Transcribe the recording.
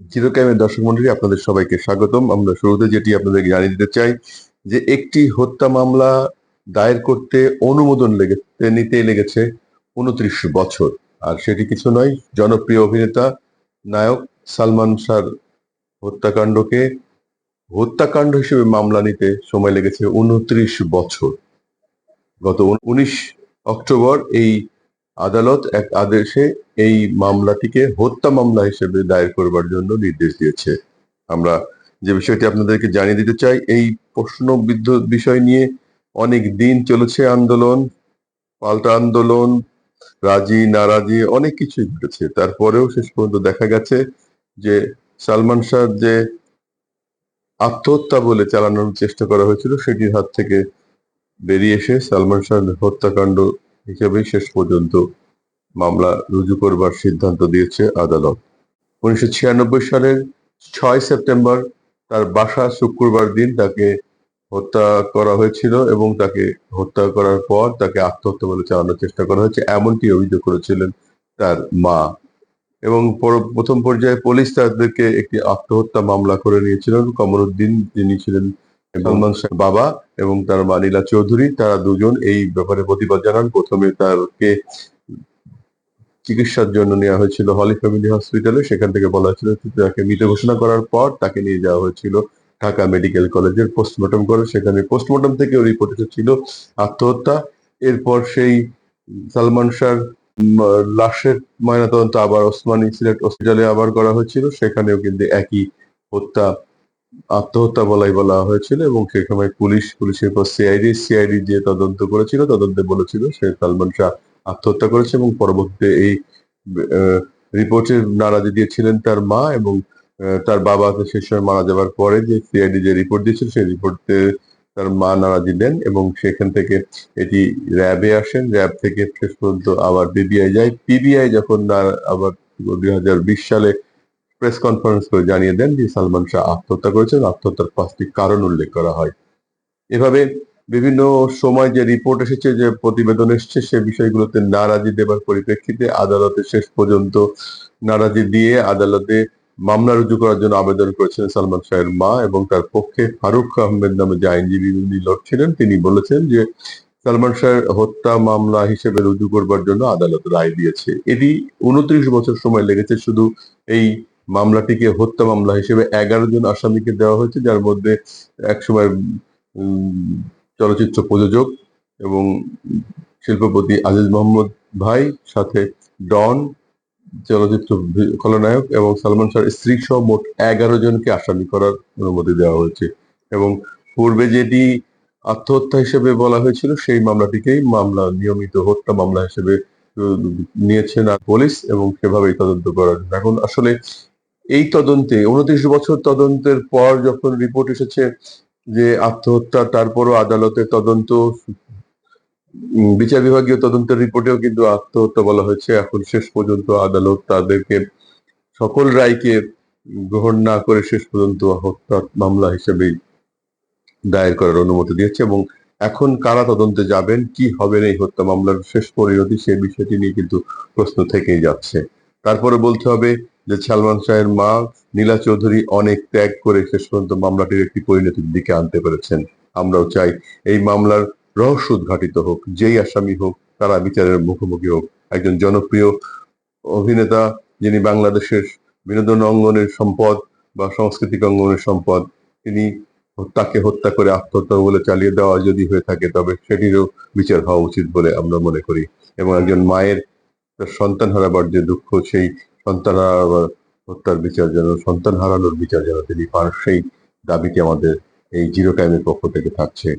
Zero ক্রাইমের দর্শক মন্ডলী, আপনাদের সবাইকে স্বাগতম। আমরা শুরুতে যেটি আপনাদেরকে জানিয়ে দিতে চাই, যে একটি হত্যা মামলা দায়ের করতে অনুমোদন লেগেছে, নিতে লেগেছে উনত্রিশ বছর। আর সেটি কিছু নয়, জনপ্রিয় অভিনেতা, নায়ক সালমান শাহর হত্যাকাণ্ডকে হত্যাকাণ্ড হিসেবে মামলা নিতে সময় লেগেছে উনত্রিশ বছর। গত উনিশ অক্টোবর এই আদালত এক আদেশে এই মামলাটিকে হত্যা মামলা হিসেবে দায়ের করবার জন্য নির্দেশ দিয়েছে। আমরা যে বিষয়টি আপনাদেরকে জানিয়ে দিতে চাই, এই প্রশ্নবিদ্ধ বিষয় নিয়ে অনেক দিন চলেছে আন্দোলন, পাল্টা আন্দোলন, রাজি, নারাজি, অনেক কিছুই ঘটেছে। তারপরেও শেষ পর্যন্ত দেখা গেছে যে সালমান শাহ যে আত্মহত্যা বলে চালানোর চেষ্টা করা হয়েছিল, সেটির হাত থেকে বেরিয়ে এসে সালমান শাহ হত্যাকাণ্ড হিসেবেই শেষ পর্যন্ত মামলা রুজু করবার সিদ্ধান্ত দিয়েছে আদালত। উনিশশো ছিয়ানব্বই সালের ছয় সেপ্টেম্বর তার বাসা শুক্রবার দিন তাকে হত্যা করা হয়েছিল এবং তাকে হত্যা করার পর তাকে আত্মহত্যা বলে চালানোর চেষ্টা করা হয়েছে, এমনটি অভিযোগ করেছিলেন তার মা। এবং পর- প্রথম পর্যায়ে পুলিশ তাদেরকে একটি আত্মহত্যা মামলা করে নিয়েছিলেন কমরুদ্দিন যিনি ছিলেন বাবা এবং তার মা নীলা চৌধুরী তারা দুজন এই ব্যাপারে প্রতিবাদ জানান। প্রথমে তারকে চিকিৎসার জন্য নেওয়া হয়েছিল হলি ফ্যামিলি হসপিটালে। সেখান থেকে বলা হয়েছিল তাকে মৃত ঘোষণা করার পর তাকে নিয়ে যাওয়া হয়েছিল ঢাকা মেডিকেল কলেজের পোস্টমর্টম করে। সেখানে পোস্টমর্টম থেকে রিপোর্ট এসেছিল আত্মহত্যা। এরপর সেই সালমান শাহর লাশের ময়নাতদন্ত আবার ওসমানী সিলেট হসপিটালে আবার করা হয়েছিল। সেখানেও কিন্তু একই হত্যা আত্মহত্যা বলাই বলা হয়েছিল এবং সে সময় পুলিশ, পুলিশের পর সিআইডি সিআইডি যে তদন্ত করেছিল, তদন্তে বলেছিল সে সালমান শাহ আত্মহত্যা করেছে এবং পরবর্তীতে এই রিপোর্টের নারাজি দিয়েছিলেন তার মা এবং তার বাবা সেই সময় মারা যাওয়ার পরে যে সিআইডি যে রিপোর্ট দিয়েছিল সেই রিপোর্টে তার মা নারাজি দেন এবং সেখান থেকে এটি র্যাবে আসেন। র্যাব থেকে শেষ পর্যন্ত আবার বিবিআই যায়। পিবিআই যখন আবার দুই হাজার বিশ সালে প্রেস কনফারেন্স করে জানিয়ে দেন যে সালমান শাহ আত্মহত্যা করেছেন। আত্মহত্যার পাঁচটি কারণ উল্লেখ করা হয়। এভাবে বিভিন্ন সময় যে রিপোর্ট এসেছে, যে প্রতিবেদন এসেছে, সে বিষয়গুলোতে নারাজি দেবার পরিপ্রেক্ষিতে আদালতে শেষ পর্যন্ত নারাজি দিয়ে আদালতে মামলা রুজু করার জন্য আবেদন করেছেন সালমান শাহের মা এবং তার পক্ষে ফারুক আহমেদ নামে যে আইনজীবী উনি লড়ছিলেন তিনি বলেছেন যে সালমান শাহের হত্যা মামলা হিসেবে রুজু করবার জন্য আদালত রায় দিয়েছে। এটি উনত্রিশ বছর সময় লেগেছে। শুধু এই মামলাটিকে হত্যা মামলা হিসেবে এগারো জন আসামিকে দেওয়া হয়েছে যার মধ্যে একসময় চলচ্চিত্র প্রযোজক এবং শিল্পপতি আজিজ মোহাম্মদ ভাই সাথে ডন চলচ্চিত্র খলনায়ক এবং সালমান শাহর স্ত্রী সহ মোট এগারো জনকে আসামি করার অনুমতি দেওয়া হয়েছে এবং পূর্বে যেটি আত্মহত্যা হিসেবে বলা হয়েছিল সেই মামলাটিকেই মামলা নিয়মিত হত্যা মামলা হিসেবে উম, নিয়েছেন আর পুলিশ এবং সেভাবেই তদন্ত জন্য। এখন আসলে এই তদন্তে, উনত্রিশ বছর তদন্তের পর যখন রিপোর্ট এসেছে যে আত্মহত্যা, তারপরও আদালতের তদন্ত বিচার বিভাগীয় তদন্তের রিপোর্টেও কিন্তু আত্মহত্যা বলা হয়েছে। এখন শেষ পর্যন্ত আদালত তাদেরকে সকল রায়কে গ্রহণ না করে শেষ পর্যন্ত হত্যা মামলা হিসেবে দায়ের করার অনুমতি দিয়েছে এবং এখন কারা তদন্তে যাবেন, কি হবেন এই হত্যা মামলার শেষ পরিণতি সেই বিষয়টি নিয়ে কিন্তু প্রশ্ন থেকেই যাচ্ছে। তারপরে বলতে হবে যে সালমান শাহের মা নীলা চৌধুরী অনেক ত্যাগ করে শেষ পর্যন্ত মামলাটির একটি পরিণতির দিকে আনতে পেরেছেন। আমরাও চাই এই মামলার রহস্য উদ্ঘাটিত হোক, যেই আসামি হোক, তারা বিচারের মুখোমুখি হোক। একজন জনপ্রিয় অভিনেতা যিনি বাংলাদেশের বিনোদন অঙ্গনের সম্পদ বা সাংস্কৃতিক অঙ্গনের সম্পদ, তিনি তাকে হত্যা করে আত্মহত্যা বলে চালিয়ে দেওয়া যদি হয়ে থাকে, তবে সেটিরও বিচার হওয়া উচিত বলে আমরা মনে করি। এবং একজন মায়ের তার সন্তান হারাবার যে দুঃখ, সেই সন্তান হত্যার বিচার যেন, সন্তান হারানোর বিচার যেন তিনি পান সেই দাবিটি আমাদের এই জিরো টাইমের পক্ষ থেকে থাকছে।